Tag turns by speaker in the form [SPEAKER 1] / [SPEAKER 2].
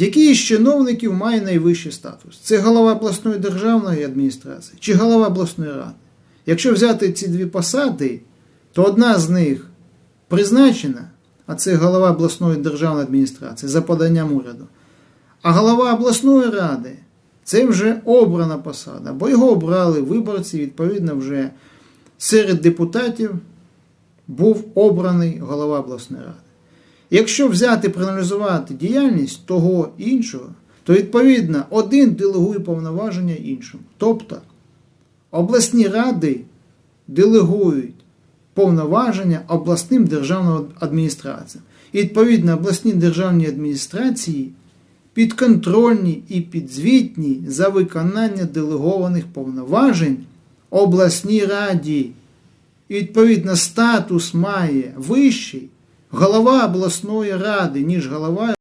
[SPEAKER 1] Який із чиновників має найвищий статус? Це голова обласної державної адміністрації чи голова обласної ради? Якщо взяти ці дві посади, то одна з них призначена, а це голова обласної державної адміністрації за поданням уряду. А голова обласної ради це вже обрана посада, бо його обрали виборці, відповідно, вже серед депутатів був обраний голова обласної ради. Якщо взяти проаналізувати діяльність того іншого, то відповідно один делегує повноваження іншому. Тобто обласні ради делегують повноваження обласним державним адміністраціям. І відповідно обласні державні адміністрації підконтрольні і підзвітні за виконання делегованих повноважень обласній раді. І відповідно статус має вищий голова обласної ради, ніж голова